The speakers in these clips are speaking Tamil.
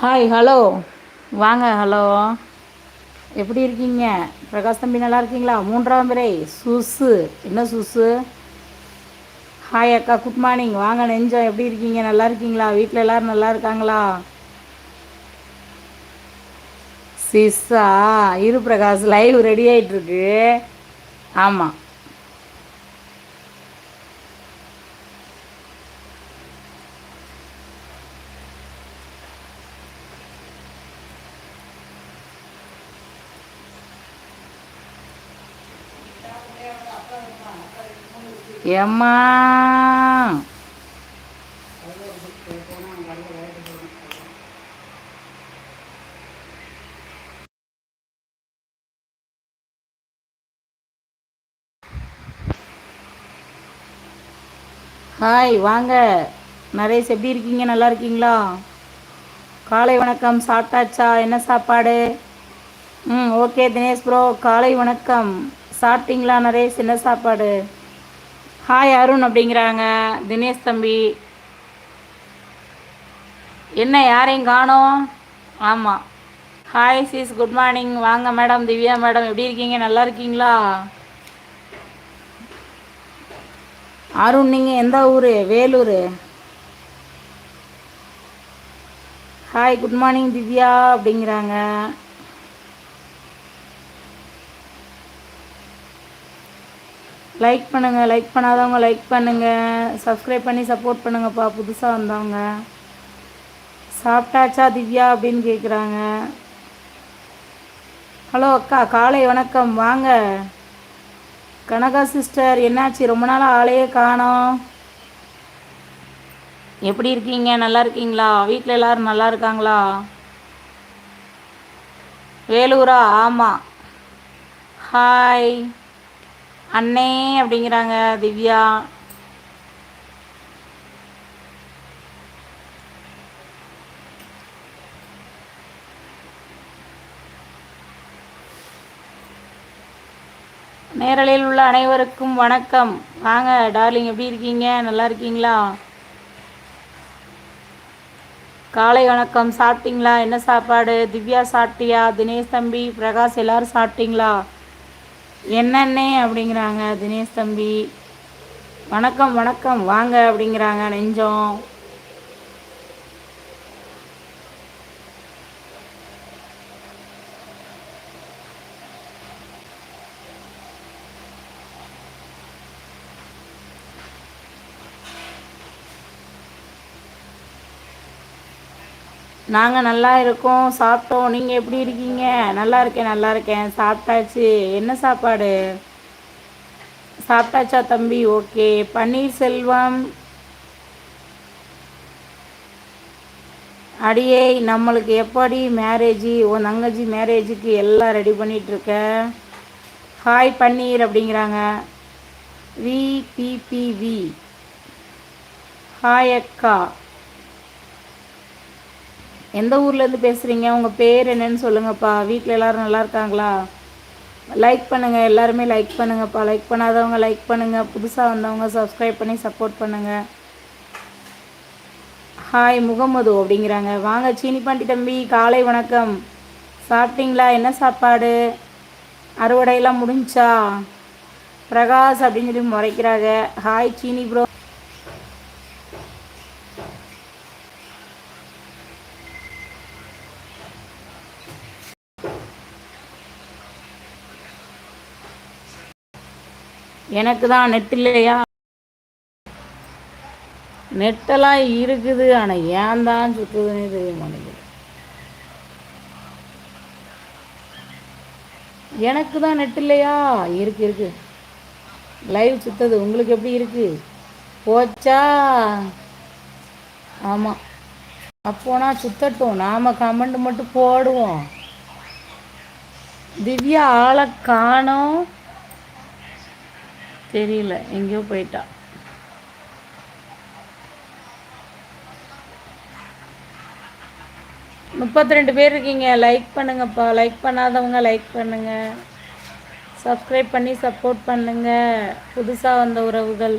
ஹாய் ஹலோ வாங்க ஹலோ எப்படி இருக்கீங்க? பிரகாஷ் தம்பி நல்லா இருக்கீங்களா? மூன்றாம் பிறை சுசு. என்ன சுசு? ஹாய் அக்கா. குட் மார்னிங் வாங்க நெஞ்சம் எப்படி இருக்கீங்க? நல்லா இருக்கீங்களா? வீட்டில் எல்லோரும் நல்லா இருக்காங்களா? சிஸ்ஸா இரு பிரகாஷ். லைவ் ரெடி ஆகிட்டுருக்கு ஆமாம் ஏம்மா? ஹாய் வாங்க. நரேஷ் எப்படி இருக்கீங்க? நல்லா இருக்கீங்களா? காலை வணக்கம். சாப்பிட்டாச்சா? என்ன சாப்பாடு? ம் ஓகே தினேஷ் ப்ரோ. காலை வணக்கம். சாப்பிட்டீங்களா நரேஷ் என்ன சாப்பாடு? ஹாய் அருண் அப்படிங்கிறாங்க. தினேஷ் தம்பி. என்ன யாரையும் காணோம்? ஆமாம் ஹாய் சீஸ் குட் மார்னிங் வாங்க மேடம் திவ்யா மேடம் எப்படி இருக்கீங்க? நல்லா இருக்கீங்களா? அருண் நீங்கள் எந்த ஊர்? Vellore. Hi good morning Divya அப்படிங்கிறாங்க. லைக் பண்ணுங்கள் லைக் பண்ணாதவங்க லைக் பண்ணுங்கள் சப்ஸ்கிரைப் பண்ணி சப்போர்ட் பண்ணுங்கப்பா புதுசாக வந்தவங்க. சாப்பிட்டாச்சா திவ்யா அப்படின்னு கேட்குறாங்க ஹலோ அக்கா காலை வணக்கம். வாங்க. கனகா சிஸ்டர் என்னாச்சு? ரொம்ப நாள் ஆளையே காணோம். எப்படி இருக்கீங்க? நல்லா இருக்கீங்களா? வீட்டில் எல்லோரும் நல்லா இருக்காங்களா? வேலூரா? ஆமாம் ஹாய் அண்ணே அப்படிங்கிறாங்க திவ்யா. நேரலையில் உள்ள அனைவருக்கும் வணக்கம். வாங்க டார்லிங் எப்படி இருக்கீங்க? நல்லா இருக்கீங்களா? காலை வணக்கம். சாப்பிட்டீங்களா? என்ன சாப்பாடு? திவ்யா சாப்பிட்டியா? தினேஷ் தம்பி பிரகாஷ் எல்லாரும் சாப்பிட்டீங்களா? என்னன்னே அப்படிங்கிறாங்க தினேஷ் தம்பி? வணக்கம் வணக்கம். வாங்க அப்படிங்கிறாங்க நெஞ்சம். நாங்கள் நல்லா இருக்கோம் சாப்பிட்டோம். நீங்கள் எப்படி இருக்கீங்க? நல்லா இருக்கேன் நல்லா இருக்கேன். சாப்பிட்டாச்சு. என்ன சாப்பாடு? சாப்பிட்டாச்சா தம்பி? ஓகே. பன்னீர் செல்வம் அடியே நம்மளுக்கு எப்படி மேரேஜி உன் தங்கச்சி மேரேஜுக்கு எல்லாம் ரெடி பண்ணிகிட்ருக்க ஹாய் பன்னீர் அப்படிங்கிறாங்க. விபிபிவி ஹாய் அக்கா. எந்த ஊர்லேருந்து பேசுகிறீங்க உங்கள் பேர் என்னன்னு சொல்லுங்கப்பா. வீட்டில் எல்லோரும் நல்லா இருக்காங்களா? லைக் பண்ணுங்கள் எல்லாருமே லைக் பண்ணுங்கப்பா. லைக் பண்ணாதவங்க லைக் பண்ணுங்கள் புதுசாக வந்தவங்க சப்ஸ்கிரைப் பண்ணி சப்போர்ட் பண்ணுங்கள் ஹாய் முகமது அப்படிங்கிறாங்க. வாங்க சீனி பாண்டி தம்பி காலை வணக்கம். சாப்பிட்டீங்களா? என்ன சாப்பாடு? அறுவடையெல்லாம் முடிஞ்சா? பிரகாஷ் அப்படின்னு சொல்லி முறைக்கிறாங்க. ஹாய் சீனி ப்ரோ எனக்கு தான் நெட் இல்லையா? நெட்டெல்லாம் இருக்குது ஆனால் ஏன் தான் சுற்றுதுன்னு தெரிய மாட்டேங்குது. எனக்கு தான் நெட் இல்லையா? இருக்கு இருக்கு. லைவ் சுத்தது. உங்களுக்கு எப்படி இருக்கு? போச்சா? ஆமாம் அப்போனா சுத்தட்டும். நாம் கமெண்ட் மட்டும் போடுவோம். திவ்யா ஆளை காணோம். தெரியல எங்கேயோ போயிட்டா. முப்பத்தி ரெண்டு பேர் இருக்கீங்க லைக் பண்ணுங்கப்பா. லைக் பண்ணாதவங்க லைக் பண்ணுங்க. சப்ஸ்கிரைப் பண்ணி சப்போர்ட் பண்ணுங்க. புதுசாக வந்த உறவுகள்.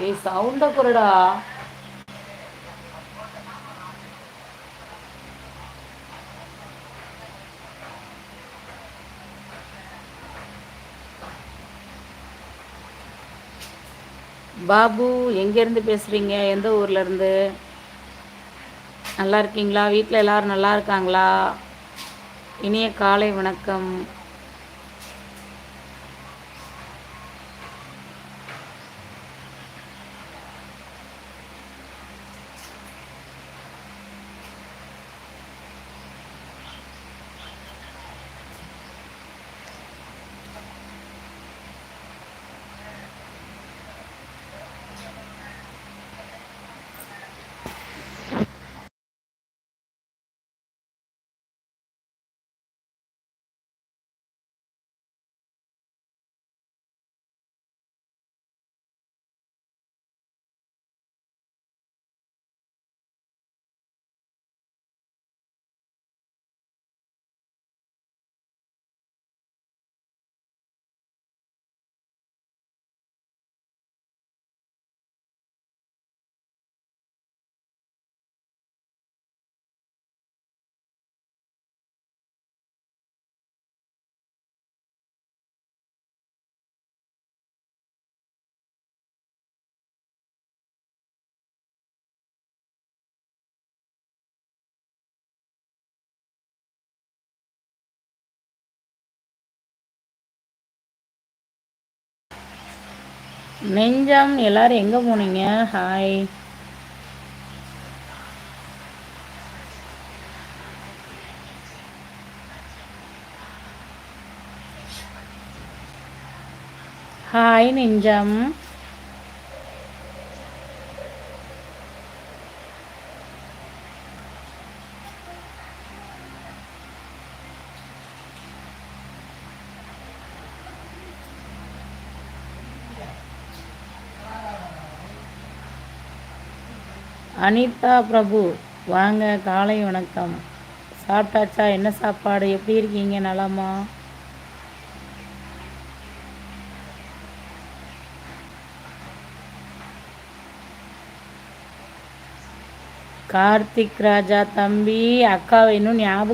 이 싸운다 그래라. பாபு எங்கேருந்து பேசுகிறீங்க எந்த ஊர்லேருந்து நல்லா இருக்கீங்களா? வீட்டில் எல்லோரும் நல்லா இருக்காங்களா? இனிய காலை வணக்கம். நெஞ்சம் எல்லாரும் எங்கே போனீங்க? ஹாய் ஹாய் நெஞ்சம். அனிதா பிரபு வாங்க காலை வணக்கம். சாப்பிட்டாச்சா? என்ன சாப்பாடு? எப்படி இருக்கீங்க? நலமா? கார்த்திக் ராஜா தம்பி அக்காவை இன்னும் ஞாபகம்